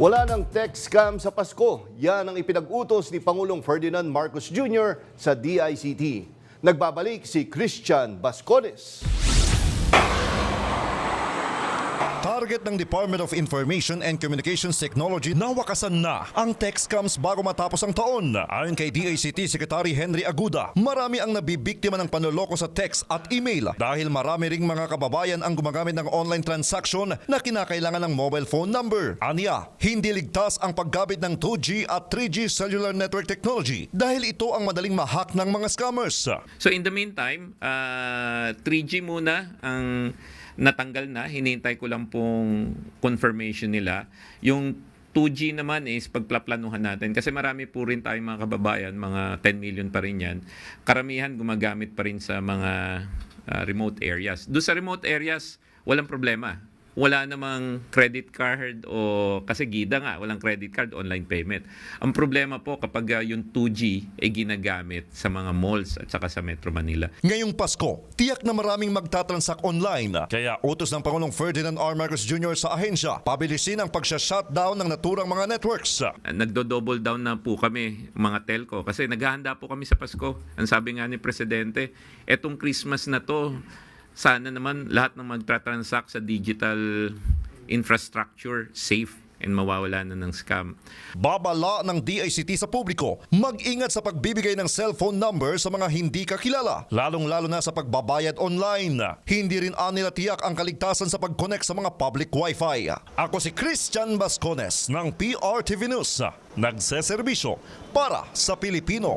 Wala ng tech scam sa Pasko. Yan ang ipinag-utos ni Pangulong Ferdinand Marcos Jr. sa DICT. Nagbabalik si Christian Bascones. Target ng Department of Information and Communications Technology na wakasan na ang tech scams bago matapos ang taon. Ayon kay DICT Secretary Henry Aguda, marami ang nabibiktima ng panloloko sa text at email dahil marami ring mga kababayan ang gumagamit ng online transaction na kinakailangan ng mobile phone number. Aniya, hindi ligtas ang paggamit ng 2G at 3G cellular network technology dahil ito ang madaling mahack ng mga scammers. So in the meantime, ah, 3G muna ang natanggal na. Hinintay ko lang pong confirmation nila. Yung 2G naman is pagplaplanuhan natin kasi marami po rin tayong mga kababayan, mga 10 million pa rin yan. Karamihan gumagamit pa rin sa mga ah, remote areas. Doon sa remote areas, walang problema. Wala namang credit card o kasi gida nga, walang credit card, online payment. Ang problema po kapag ah, yung 2G ay ginagamit sa mga malls at saka sa Metro Manila. Ngayong Pasko, tiyak na maraming magtatransak online. Kaya utos ng Pangulong Ferdinand R. Marcos Jr. sa ahensya, pabilisin ang pagsha-shutdown ng naturang mga networks. nagdo-double down na po kami mga telco kasi naghahanda po kami sa Pasko. Ang sabi nga ni Presidente, etong Christmas na to, sana naman lahat ng magtra-transact sa digital infrastructure safe and mawawala na ng scam. Babala ng DICT sa publiko, mag-ingat sa pagbibigay ng cellphone number sa mga hindi kakilala, lalong-lalo na sa pagbabayad online. Hindi rin anila tiyak ang kaligtasan sa pag-connect sa mga public wifi. Ako si Christian Bascones ng PRTV News, nagseserbisyo para sa Pilipino.